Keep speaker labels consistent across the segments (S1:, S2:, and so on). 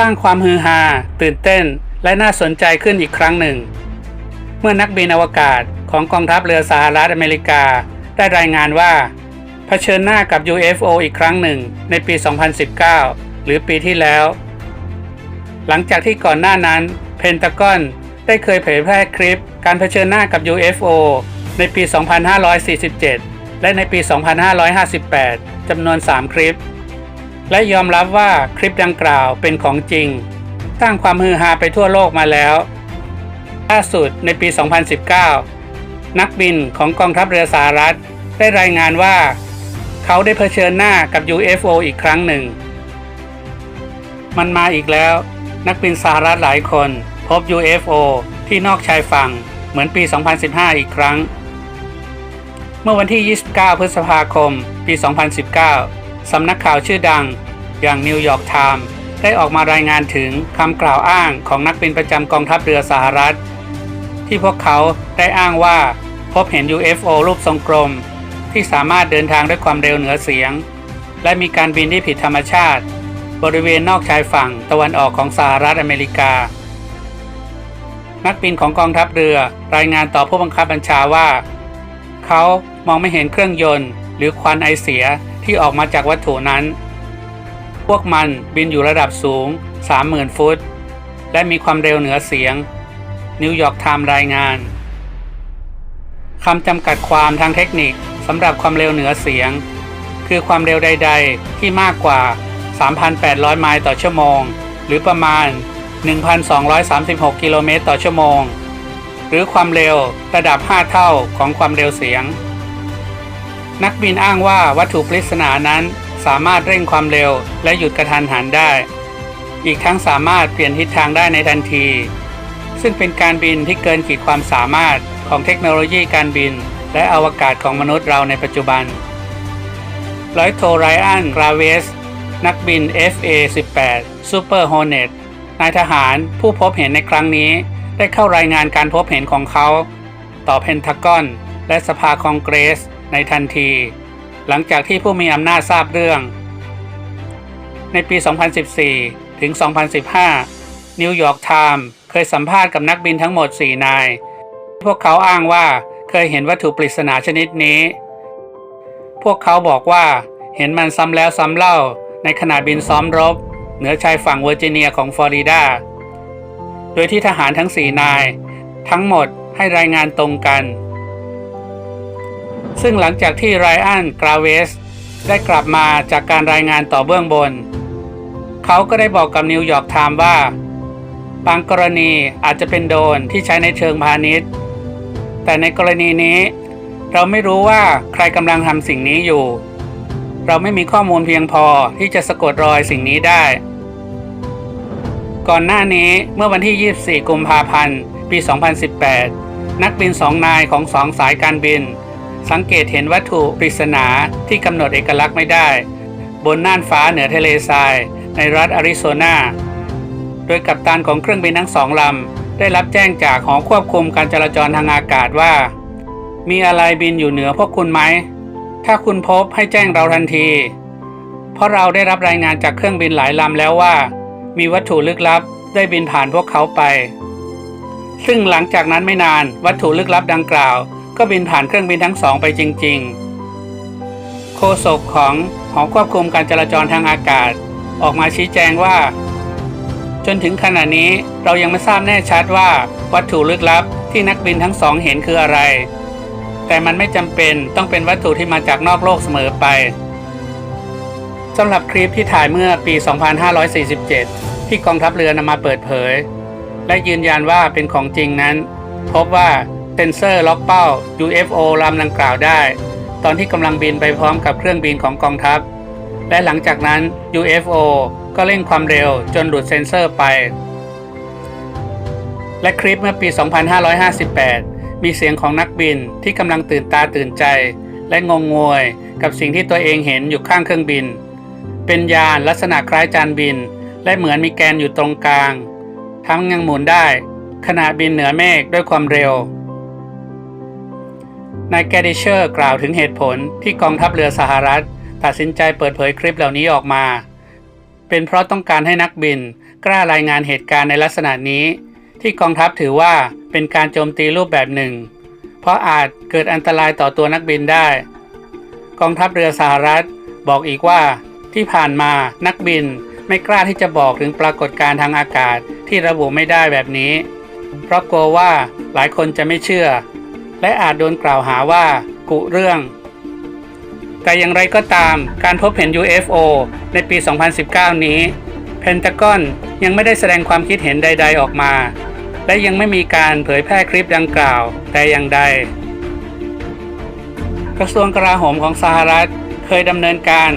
S1: ร้างความฮือฮา ตื่นเต้น และน่าสนใจขึ้นอีกครั้งหนึ่ง เมื่อนักบินอวกาศของกองทัพเรือสหรัฐอเมริกา ได้รายงานว่าเผชิญหน้ากับ UFO อีกครั้งหนึ่งในปี 2019 หรือปีที่แล้ว หลังจากที่ก่อนหน้านั้นเพนตากอนได้เคยเผยแพร่คลิปการเผชิญหน้ากับ UFO ในปี 2547 และในปี 2558 จำนวน 3 คลิป และยอมรับว่าคลิปดังกล่าวเป็นของจริงสร้างความฮือฮาไปทั่วโลกมาแล้ว ล่าสุดในปี 2019 นักบินของกองทัพเรือสหรัฐ ได้รายงานว่า เขาได้เผชิญหน้ากับ UFO อีกครั้งหนึ่ง มันมาอีกแล้ว นักบินสหรัฐหลายคนพบ UFO ที่นอกชายฝั่งเหมือนปี 2015 อีกครั้ง เมื่อวันที่ 29 พฤษภาคม ปี 2019 สำนักข่าวชื่อดัง อย่างนิวยอร์กไทม์ได้ออกมารายงานถึงคำกล่าวอ้างของนักบินประจำกองทัพเรือสหรัฐ ที่พวกเขาได้อ้างว่าพบเห็น UFO รูปทรงกลม ที่สามารถเดินทางด้วยความเร็วเหนือเสียง และมีการบินที่ผิดธรรมชาติ บริเวณนอกชายฝั่งตะวันออกของสหรัฐอเมริกา นักบินของกองทัพเรือรายงานต่อผู้บังคับบัญชาว่า เขามองไม่เห็นเครื่องยนต์ หรือควันไอเสีย ที่ออกมาจากวัตถุนั้น พวกมันบินอยู่ระดับสูง 30,000 ฟุต และมีความเร็วเหนือเสียง นิวยอร์กไทม์รายงานคำจำกัดความทางเทคนิคสำหรับความเร็วเหนือเสียง คือความเร็วใด ๆ ที่มากกว่า 3,800 ไมล์ต่อชั่วโมง หรือประมาณ 1,236 กิโลเมตรต่อชั่วโมง หรือความเร็วระดับ 5 เท่าของความเร็วเสียง นักบินอ้างว่าวัตถุปริศนานั้นสามารถเร่งความเร็วและหยุดกระทันหันได้ อีกทั้งสามารถเปลี่ยนทิศทางได้ในทันที ซึ่งเป็นการบินที่เกินขีดความสามารถของเทคโนโลยีการบิน และอวกาศของมนุษย์เราในปัจจุบันร้อยโทไรอันกราเวส นักบิน FA-18 Super Hornet นายทหารผู้พบเห็นในครั้งนี้ ได้เข้ารายงานการพบเห็นของเขา ต่อเพนทากอน และสภาคองเกรส ในทันที หลังจากที่ผู้มีอำนาจทราบเรื่อง ในปี 2014 ถึง 2015 นิวยอร์กไทม์เคยสัมภาษณ์กับนักบินทั้งหมด 4 นาย พวกเขาอ้างว่าเคยเห็นวัตถุปริศนาชนิดนี้ พวกเขาบอกว่าเห็นมันซ้ำแล้วซ้ำเล่าในขณะบินซ้อมรบ เหนือชายฝั่งเวอร์จิเนียของฟลอริดา โดยที่ทหารทั้ง 4 นาย ทั้งหมดให้รายงานตรงกัน ซึ่งหลังจากที่ไรอันกราเวสได้กลับมาจากการรายงานต่อเบื้องบน เขาก็ได้บอกกับนิวยอร์กไทม์ว่า บางกรณีอาจจะเป็นโดนที่ใช้ในเชิงพาณิชย์ แต่ในกรณีนี้ เราไม่รู้ว่าใครกำลังทำสิ่งนี้อยู่ เราไม่มีข้อมูลเพียงพอที่จะสะกดรอยสิ่งนี้ได้ ก่อนหน้านี้เมื่อวันที่ 24 กุมภาพันธ์ ปี 2018 นักบินสองนายของสองสายการบิน สังเกตเห็นวัตถุปริศนาที่กำหนดเอกลักษณ์ไม่ได้ บนน่านฟ้าเหนือทะเลทราย ในรัฐอาริโซนา โดยกัปตันของเครื่องบินทั้งสองลำ ได้รับแจ้งจากหอควบคุมการจราจรทางอากาศว่า มีอะไรบินอยู่เหนือพวกคุณไหม ถ้าคุณพบให้แจ้งเราทันที เพราะเราได้รับรายงานจากเครื่องบินหลายลำแล้วว่า มีวัตถุลึกลับได้บินผ่านพวกเขาไป ซึ่งหลังจากนั้นไม่นานวัตถุลึกลับดังกล่าว ก็บินผ่านเครื่องบินทั้งสองไปจริง ๆ โฆษกของหอควบคุมการจราจรทางอากาศ ออกมาชี้แจงว่า จนถึงขณะนี้เรายังไม่ทราบแน่ชัดว่าวัตถุลึกลับที่นักบินทั้งสองเห็นคืออะไร แต่มันไม่จำเป็นต้องเป็นวัตถุที่มาจากนอกโลกเสมอไปสำหรับคลิปที่ถ่ายเมื่อปี 2547 ที่กองทัพเรือนำมาเปิดเผย และยืนยันว่าเป็นของจริงนั้น พบว่า ซนเซอร์ล็อกเป้า UFO ลำดังกล่าวได้ ตอนที่กำลังบินไปพร้อมกับเครื่องบินของกองทัพ และหลังจากนั้น UFO ก็เร่งความเร็วจนหลุดเซนเซอร์ไป และคลิปเมื่อปี 2558 มีเสียงของนักบินที่กำลังตื่นตาตื่นใจ และงงงวยกับสิ่งที่ตัวเองเห็นอยู่ข้างเครื่องบิน เป็นยานลักษณะคล้ายจานบิน และเหมือนมีแกนอยู่ตรงกลาง ทั้งยังหมุนได้ขณะบินเหนือเมฆด้วยความเร็ว นายแกดิเชอร์กล่าวถึงเหตุผลที่กองทัพเรือสหรัฐ ตัดสินใจเปิดเผยคลิปเหล่านี้ออกมา เป็นเพราะต้องการให้นักบินกล้ารายงานเหตุการณ์ในลักษณะนี้ ที่กองทัพถือว่าเป็นการโจมตีรูปแบบหนึ่ง เพราะอาจเกิดอันตรายต่อตัวนักบินได้ กองทัพเรือสหรัฐบอกอีกว่าที่ผ่านมานักบินไม่กล้าที่จะบอกถึงปรากฏการณ์ทางอากาศที่ระบุไม่ได้แบบนี้ เพราะกลัวว่าหลายคนจะไม่เชื่อ และอาจโดนกล่าวหาว่ากุเรื่อง แต่อย่างไรก็ตามการพบเห็น UFO ในปี 2019 นี้ เพนตากอนยังไม่ได้แสดงความคิดเห็นใด ๆ ออกมา และยังไม่มีการเผยแพร่คลิปดังกล่าวแต่อย่างใด กระทรวงกลาโหมของสหรัฐเคยดำเนินการ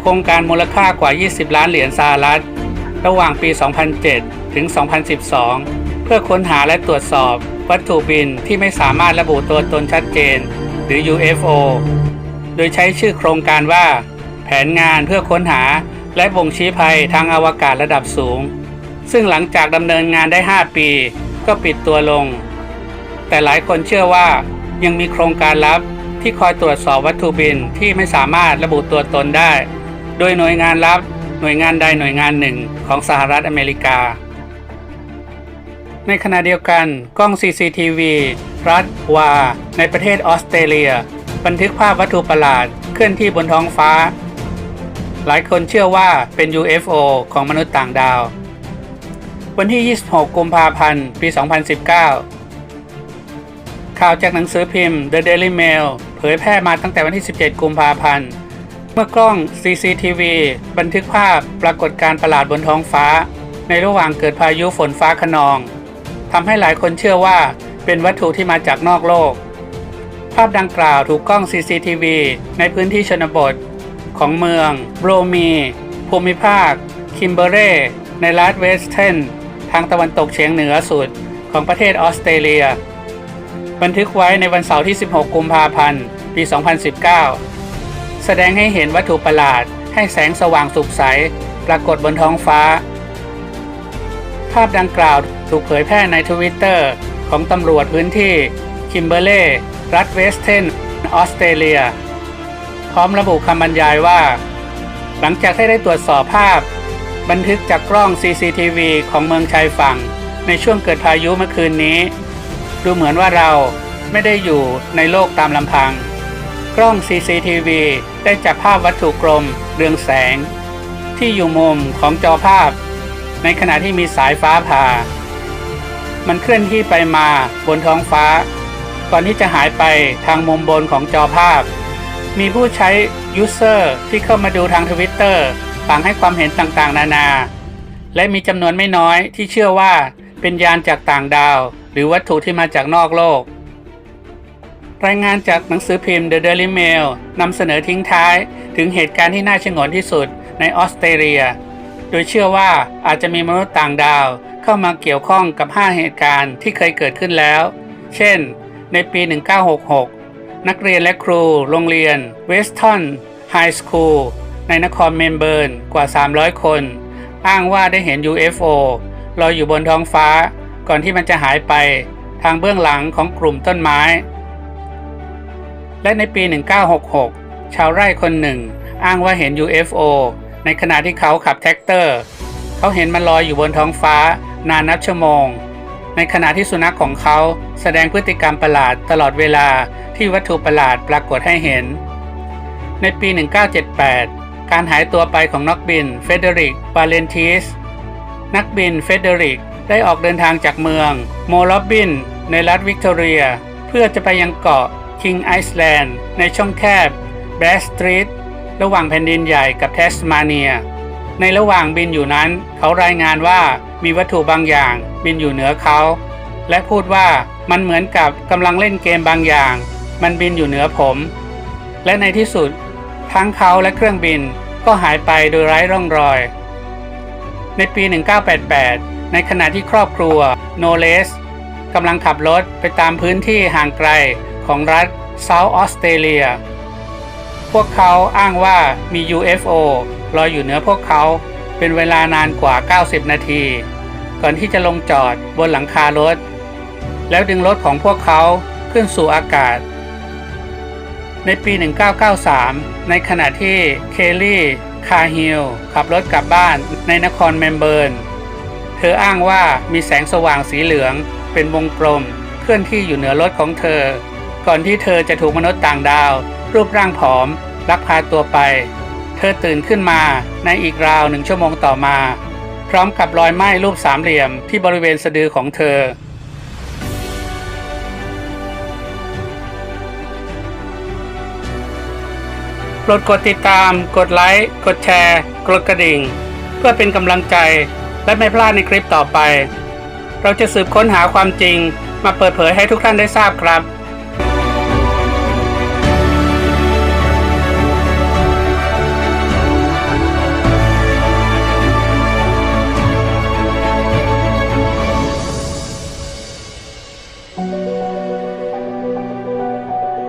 S1: โครงการมูลค่ากว่า 20 ล้านเหรียญสหรัฐ ระหว่างปี 2007 ถึง 2012 พื่อค้นหาและตรวจสอบ วัตถุบินที่ไม่สามารถระบุตัวตนชัดเจน หรือ UFO โดยใช้ชื่อโครงการว่า แผนงานเพื่อค้นหาและบ่งชี้ภัยทางอวกาศระดับสูง ซึ่งหลังจากดำเนินงานได้ 5 ปี ก็ปิดตัวลง แต่หลายคนเชื่อว่ายังมีโครงการลับที่คอยตรวจสอบวัตถุบินที่ไม่สามารถระบุตัวตนได้ โดยหน่วยงานลับหน่วยงานใดหน่วยงานหนึ่งของสหรัฐอเมริกา ในขณะเดียวกันกล้อง CCTV รัฐวา ในประเทศออสเตรเลีย บันทึกภาพวัตถุประหลาดเคลื่อนที่บนท้องฟ้า หลายคนเชื่อว่าเป็น UFO ของมนุษย์ต่างดาว วันที่ 26 กุมภาพันธ์ ปี 2019 ข่าวจากหนังสือพิมพ์ The Daily Mail เผยแพร่มาตั้งแต่วันที่ 17 กุมภาพันธ์ เมื่อกล้อง CCTV บันทึกภาพปรากฏการประหลาดบนท้องฟ้า ในระหว่างเกิดพายุฝนฟ้าขนอง ทำให้หลายคนเชื่อว่าเป็นวัตถุที่มาจากนอกโลก ภาพดังกล่าวถูกกล้อง CCTV ในพื้นที่ชนบท ของเมืองโบรมี ภูมิภาค คิมเบเรในรัฐเวสเทน ทางตะวันตกเฉียงเหนือสุดของประเทศออสเตรเลีย บันทึกไว้ในวันเสาร์ที่ 16 กุมภาพันธ์ ปี 2019 แสดงให้เห็นวัตถุประหลาดให้แสงสว่างสุกใส ปรากฏบนท้องฟ้า ภาพดังกล่าวถูกเผยแพร่ในทวิตเตอร์ของตำรวจพื้นที่ คิมเบอร์เล่ รัฐเวสเทน ออสเตรเลีย พร้อมระบุคำบรรยายว่า หลังจากที่ได้ตรวจสอบภาพ บันทึกจากกล้อง CCTV ของเมืองชายฝั่ง ในช่วงเกิดพายุเมื่อคืนนี้ ดูเหมือนว่าเราไม่ได้อยู่ในโลกตามลำพัง กล้อง CCTV ได้จับภาพวัตถุกลมเรืองแสง ที่อยู่มุมของจอภาพ ในขณะที่มีสายฟ้าผ่า มันเคลื่อนที่ไปมาบนท้องฟ้า ก่อนที่จะหายไปทางมุมบนของจอภาพ มีผู้ใช้ยูเซอร์ที่เข้ามาดูทางทวิตเตอร์ต่างให้ความเห็นต่างๆ นานา และมีจำนวนไม่น้อยที่เชื่อว่าเป็นยานจากต่างดาว หรือวัตถุที่มาจากนอกโลก รายงานจากหนังสือพิมพ์ The Daily Mail นำเสนอทิ้งท้าย ถึงเหตุการณ์ที่น่าชงนที่สุดในออสเตรเลีย โดยเชื่อว่าอาจจะมีมนุษย์ต่างดาว เข้ามาเกี่ยวข้องกับ 5 เหตุการณ์ที่เคยเกิดขึ้นแล้ว เช่น ในปี 1966 นักเรียนและครู โรงเรียนเวสตันไฮสคูลในนครเมลเบิร์นกว่า 300 คน อ้างว่าได้เห็น UFO ลอยอยู่บนท้องฟ้า ก่อนที่มันจะหายไปทางเบื้องหลังของกลุ่มต้นไม้ และในปี 1966 ชาวไร่คนหนึ่ง อ้างว่าเห็น UFO ในขณะที่เขาขับแท็กเตอร์ เขาเห็นมันลอยอยู่บนท้องฟ้านานนับชั่วโมง ในขณะที่สุนัขของเขาแสดงพฤติกรรมประหลาดตลอดเวลาที่วัตถุประหลาดปรากฏให้เห็น ในปี 1978 การหายตัวไปของนักบินเฟเดริกวาเลนติส นักบินเฟเดริกได้ออกเดินทางจากเมืองโมลอบบิน ในรัฐวิกตอเรีย เพื่อจะไปยังเกาะคิงไอซ์แลนด์ในช่องแคบแบสตรีท ระหว่างแผ่นดินใหญ่กับเทสมาเนีย ในระหว่างบินอยู่นั้น เขารายงานว่ามีวัตถุบางอย่างบินอยู่เหนือเขา และพูดว่ามันเหมือนกับกำลังเล่นเกมบางอย่าง มันบินอยู่เหนือผม และในที่สุด ทั้งเขาและเครื่องบินก็หายไปโดยไร้ร่องรอย ในปี 1988 ในขณะที่ครอบครัวโนเลสกำลังขับรถไปตามพื้นที่ห่างไกลของรัฐเซาท์ออสเตรเลีย พวกเขาอ้างว่ามี UFO ลอยอยู่เหนือพวกเขาเป็นเวลานานกว่า 90 นาที ก่อนที่จะลงจอดบนหลังคารถ แล้วดึงรถของพวกเขาขึ้นสู่อากาศ ในปี 1993 ในขณะที่เคลลี่คาฮิลขับรถกลับบ้านในนครเมลเบิร์น เธออ้างว่ามีแสงสว่างสีเหลืองเป็นวงกลม เคลื่อนที่อยู่เหนือรถของเธอ ก่อนที่เธอจะถูกมนุษย์ต่างดาว รูปร่างผอม ลักพาตัวไป เธอตื่นขึ้นมาในอีกราวหนึ่งชั่วโมงต่อมา พร้อมกับรอยไหม้รูปสามเหลี่ยมที่บริเวณสะดือของเธอ โปรดกดติดตาม กดไลค์ กดแชร์ กดกระดิ่ง เพื่อเป็นกำลังใจและไม่พลาดในคลิปต่อไป เราจะสืบค้นหาความจริงมาเปิดเผยให้ทุกท่านได้ทราบครับ